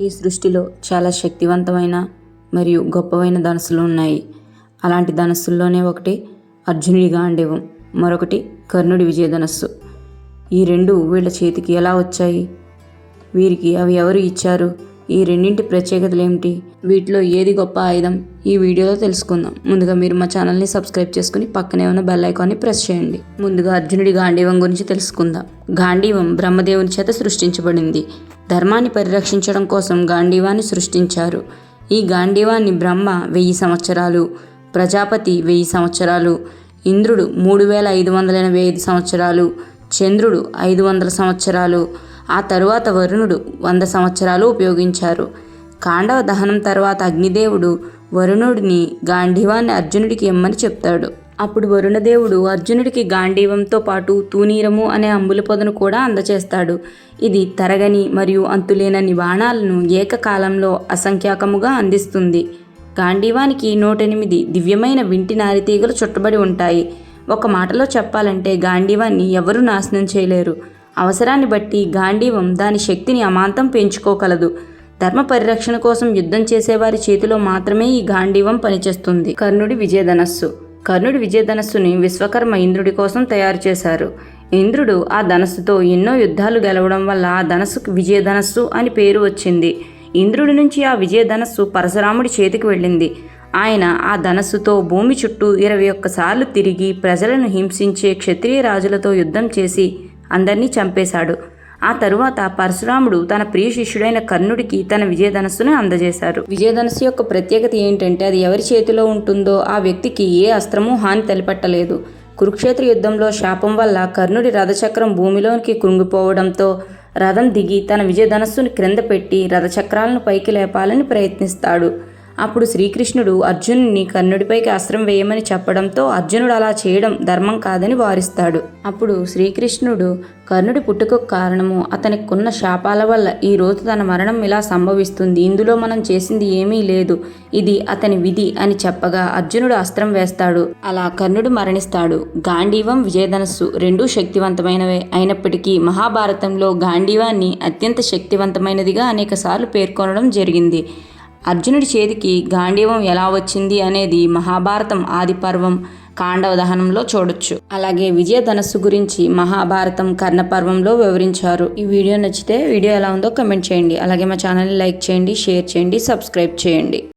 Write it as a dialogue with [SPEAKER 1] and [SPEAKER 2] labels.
[SPEAKER 1] ఈ సృష్టిలో చాలా శక్తివంతమైన మరియు గొప్పవైన ధనస్సులు ఉన్నాయి. అలాంటి ధనస్సుల్లోనే ఒకటి అర్జునుడి గాంధీవం మరొకటి కర్ణుడి విజయధనస్సు ఈ రెండు వీళ్ళ చేతికి ఎలా వచ్చాయి? వీరికి అవి ఎవరు ఇచ్చారు? ఈ రెండింటి ప్రత్యేకతలు ఏమిటి? వీటిలో ఏది గొప్ప ఆయుధం? ఈ వీడియోలో తెలుసుకుందాం. ముందుగా మీరు మా ఛానల్ని సబ్స్క్రైబ్ చేసుకుని పక్కనే ఉన్న బెల్ ఐకాన్ని ప్రెస్ చేయండి. ముందుగా అర్జునుడి గాంధీవం గురించి తెలుసుకుందాం. గాంధీవం బ్రహ్మదేవుని చేత సృష్టించబడింది. ధర్మాన్ని పరిరక్షించడం కోసం గాంధీవాన్ని సృష్టించారు. ఈ గాంధీవాన్ని బ్రహ్మ వెయ్యి సంవత్సరాలు ప్రజాపతి వెయ్యి సంవత్సరాలు ఇంద్రుడు మూడు వేల ఐదు వందల ఎనభై ఐదు సంవత్సరాలు చంద్రుడు ఐదు వందల సంవత్సరాలు ఆ తరువాత వరుణుడు వంద సంవత్సరాలు ఉపయోగించారు. కాండవ దహనం తర్వాత అగ్నిదేవుడు వరుణుడిని గాంధీవాన్ని అర్జునుడికి ఇమ్మని చెప్తాడు. అప్పుడు వరుణదేవుడు అర్జునుడికి గాంధీవంతో పాటు తూనీరము అనే అంబుల పొదను కూడా అందచేస్తాడు. ఇది తరగని మరియు అంతులేనని బాణాలను ఏకకాలంలో అసంఖ్యాకముగా అందిస్తుంది. గాంధీవానికి నూటెనిమిది దివ్యమైన వింటి నారితీగలు చుట్టబడి ఉంటాయి. ఒక మాటలో చెప్పాలంటే గాంధీవాన్ని ఎవరూ నాశనం చేయలేరు. అవసరాన్ని బట్టి గాంధీవం దాని శక్తిని అమాంతం పెంచుకోగలదు. ధర్మ పరిరక్షణ కోసం యుద్ధం చేసేవారి చేతిలో మాత్రమే ఈ గాంధీవం పనిచేస్తుంది. కర్ణుడి విజయధనస్సు. కర్ణుడి విజయధనస్సుని విశ్వకర్మ ఇంద్రుడి కోసం తయారు చేశారు. ఇంద్రుడు ఆ ధనస్సుతో ఎన్నో యుద్ధాలు గెలవడం వల్ల ఆ ధనస్సుకు విజయధనస్సు అని పేరు వచ్చింది. ఇంద్రుడి నుంచి ఆ విజయధనస్సు పరశురాముడి చేతికి వెళ్ళింది. ఆయన ఆ ధనస్సుతో భూమి చుట్టూ ఇరవై ఒక్కసార్లు తిరిగి ప్రజలను హింసించే క్షత్రియ రాజులతో యుద్ధం చేసి అందరినీ చంపేశాడు. ఆ తరువాత పరశురాముడు తన ప్రియ శిష్యుడైన కర్ణుడికి తన విజయధనస్సును అందజేశారు. విజయధనస్సు యొక్క ప్రత్యేకత ఏంటంటే అది ఎవరి చేతిలో ఉంటుందో ఆ వ్యక్తికి ఏ అస్త్రము హాని తలపెట్టలేదు. కురుక్షేత్ర యుద్ధంలో శాపం వల్ల కర్ణుడి రథచక్రం భూమిలోనికి కృంగిపోవడంతో రథం దిగి తన విజయధనస్సును క్రింద పెట్టి రథచక్రాలను పైకి లేపాలని ప్రయత్నిస్తాడు. అప్పుడు శ్రీకృష్ణుడు అర్జునుని కర్ణుడిపైకి అస్త్రం వేయమని చెప్పడంతో అర్జునుడు అలా చేయడం ధర్మం కాదని వారిస్తాడు. అప్పుడు శ్రీకృష్ణుడు కర్ణుడి పుట్టుకకు కారణము అతనికున్న శాపాల వల్ల ఈ రోజు తన మరణం ఇలా సంభవిస్తుంది. ఇందులో మనం చేసింది ఏమీ లేదు. ఇది అతని విధి అని చెప్పగా అర్జునుడు అస్త్రం వేస్తాడు. అలా కర్ణుడు మరణిస్తాడు. గాంధీవం విజయధనస్సు రెండూ శక్తివంతమైనవే అయినప్పటికీ మహాభారతంలో గాంధీవాన్ని అత్యంత శక్తివంతమైనదిగా అనేకసార్లు పేర్కొనడం జరిగింది. అర్జునుడి చేతికి గాంధీవం ఎలా వచ్చింది అనేది మహాభారతం ఆది పర్వం కాండవ దహనంలో చూడొచ్చు. అలాగే విజయధనస్సు గురించి మహాభారతం కర్ణపర్వంలో వివరించారు. ఈ వీడియో నచ్చితే వీడియో ఎలా ఉందో కమెంట్ చేయండి. అలాగే మా ఛానల్ని లైక్ చేయండి షేర్ చేయండి సబ్స్క్రైబ్ చేయండి.